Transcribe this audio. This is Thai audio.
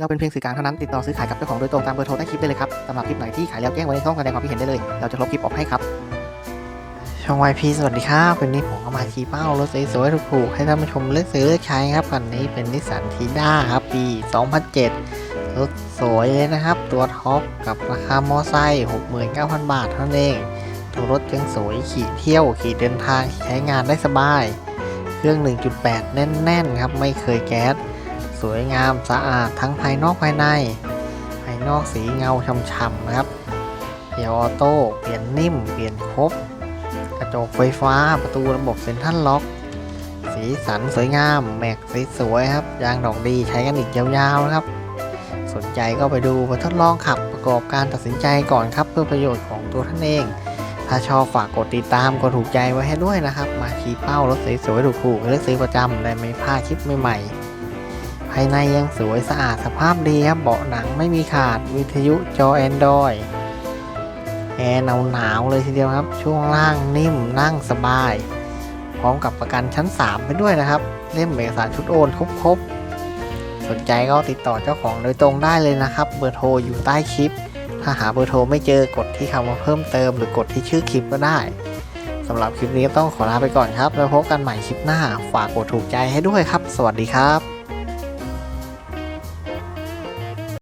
เราเป็นเพียงสื่อกลางเท่านั้นติดต่อซื้อขายกับเจ้าของโดยตรงตามเบอร์โทรใต้คลิปได้เลยครับสำหรับคลิปไหนที่ขายแล้วแจ้งไว้ในช่องแสดงความคิดเห็นได้เลย เราจะลบคลิปออกให้ครับ ช่องวายพีสวัสดีครับวันนี้ผมก็มาชี้เป้ารถสวยๆถูกๆให้ท่านผู้ชมเลือกซื้อเลือกใช้ครับคันนี้เป็นนิสสันทีด้าครับปี 2007 รถสวยเลยนะครับ ตัวท็อปกับราคามอไซค์69,000 บาทเท่านั้นเองตัวรถยังสวยขี่เที่ยวขี่เดินทางใช้งานได้สบาย เครื่อง 1.8 แน่นๆครับไม่เคยแก๊ส สวยงามสะอาดทั้งภายนอกภายใน ภายนอกสีเงาช่ำๆนะครับเกียร์ออโต้เปลี่ยนนิ่ม เปลี่ยนครบ กระจกไฟฟ้าประตูระบบเซ็นทรัลล็อก สีสันสวยงามแม็กสีสวยครับ ยางดอกดีใช้กันอีกยาวๆนะครับ สนใจก็ไปดูมาทดลองขับประกอบการตัดสินใจก่อนครับ เพื่อประโยชน์ของตัวท่านเองถ้าชอบฝากกดติดตามกดถูกใจไว้ให้ด้วยนะครับ มาชี้เป้ารถสวยๆถูกๆเลือกซื้อประจำได้ไม่พลาดคลิปใหม่ๆ ภายในยังสวยสะอาดสภาพดีครับเบาะหนังไม่มีขาดวิทยุจอ Android แอร์หนาวๆเลยทีเดียวครับ ช่วงล่างนิ่มนั่งสบาย พร้อมกับประกันชั้น 3 ไปด้วยนะครับ เล่มเอกสารชุดโอนครบๆ สนใจก็ติดต่อเจ้าของโดยตรงได้เลยนะครับ เบอร์โทรอยู่ใต้คลิป ถ้าหาเบอร์โทรไม่เจอกดที่คำว่าเพิ่มเติม หรือกดที่ชื่อคลิปก็ได้สำหรับคลิปนี้ต้องขอลาไปก่อนครับ แล้วพบกันใหม่คลิปหน้า ฝากกดถูกใจให้ด้วยครับ สวัสดีครับ